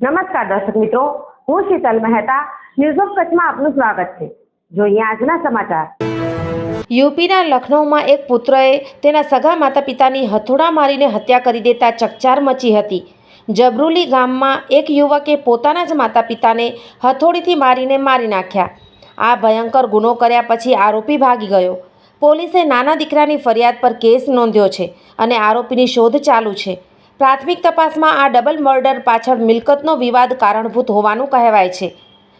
નમસ્કાર દર્શક મિત્રો, હું શીતલ મહેતા ન્યૂઝ ઓફ કચ્છમાં આપનું સ્વાગત છે. જોઈએ આજના સમાચાર. યુપીના લખનૌમાં એક પુત્રએ તેના સગા માતા પિતાની હથોડા મારીને હત્યા કરી દેતા ચકચાર મચી હતી. જબરુલી ગામમાં એક યુવકે પોતાના જ માતા પિતાને હથોડીથી મારીને મારી નાખ્યા. આ ભયંકર ગુનો કર્યા પછી આરોપી ભાગી ગયો. પોલીસે નાના દીકરાની ફરિયાદ પર કેસ નોંધ્યો છે અને આરોપીની શોધ ચાલુ છે. પ્રાથમિક તપાસમાં આ ડબલ મર્ડર પાછળ મિલકતનો વિવાદ કારણભૂત હોવાનું કહેવાય છે.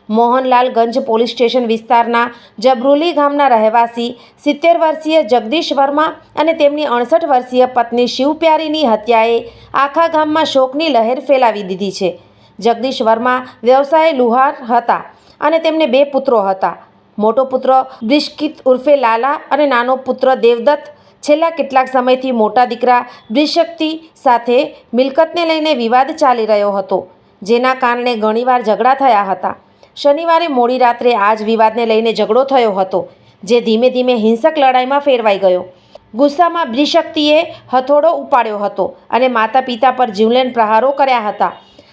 મોહનલાલગંજ પોલીસ સ્ટેશન વિસ્તારના જબરુલી ગામના રહેવાસી સિત્તેર વર્ષીય જગદીશ વર્મા અને તેમની અડસઠ વર્ષીય પત્ની શિવપ્યારીની હત્યાએ આખા ગામમાં શોકની લહેર ફેલાવી દીધી છે. જગદીશ વર્મા વ્યવસાય લુહાર હતા અને તેમને બે પુત્રો હતા. મોટો પુત્ર બ્રિશ્કિત ઉર્ફે લાલા અને નાનો પુત્ર દેવદત્ત છેલ્લા કેટલાક સમયથી મોટા દીકરા બ્રિશક્તિ સાથે મિલકતને લઈને વિવાદ ચાલી રહ્યો હતો, જેના કારણે ઘણીવાર ઝઘડા થયા હતા. શનિવારે મોડી રાત્રે આ જ વિવાદને લઈને ઝઘડો થયો હતો, જે ધીમે ધીમે હિંસક લડાઈમાં ફેરવાઈ ગયો. ગુસ્સામાં બ્રિશક્તિએ હથોડો ઉપાડ્યો હતો અને માતા પિતા પર જીવલેણ પ્રહારો કર્યા હતા.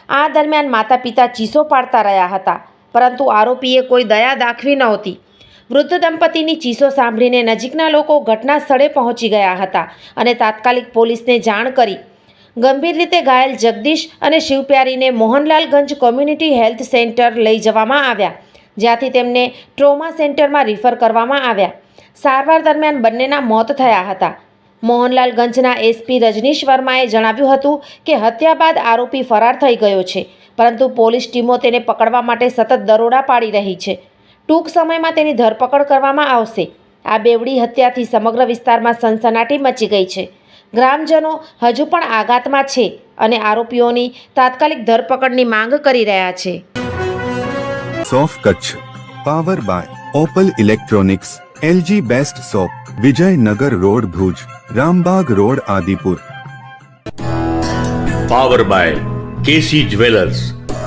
આ દરમિયાન માતા પિતા ચીસો પાડતા રહ્યા હતા, પરંતુ આરોપીએ કોઈ દયા દાખવી નહોતી. વૃદ્ધ દંપતીની ચીસો સાંભળીને નજીકના લોકો ઘટના સ્થળે પહોંચી ગયા હતા અને તાત્કાલિક પોલીસને જાણ કરી. ગંભીર રીતે ઘાયલ જગદીશ અને શિવપ્યારીને મોહનલાલગંજ કોમ્યુનિટી હેલ્થ સેન્ટર લઈ જવામાં આવ્યા, જ્યાંથી તેમને ટ્રોમા સેન્ટરમાં રિફર કરવામાં આવ્યા. સારવાર દરમિયાન બંનેના મોત થયા હતા. મોહનલાલગંજના એસપી રજનીશ વર્માએ જણાવ્યું હતું કે હત્યા બાદ આરોપી ફરાર થઈ ગયો છે, પરંતુ પોલીસ ટીમો તેને પકડવા માટે સતત દરોડા પાડી રહી છે. ટૂંક સમયમાં તેની ધરપકડ કરવામાં આવશે. આ બેવડી હત્યાથી સમગ્ર વિસ્તારમાં સનસનાટી મચી ગઈ છે. ગ્રામજનો હજુ પણ આઘાતમાં છે અને આરોપીઓની તાત્કાલિક ધરપકડની માંગ કરી રહ્યા છે. સોફ Kutch power by Opal electronics LG best shop Vijaynagar road Bhuj Rambag road Adipur. Power by KC jewellers.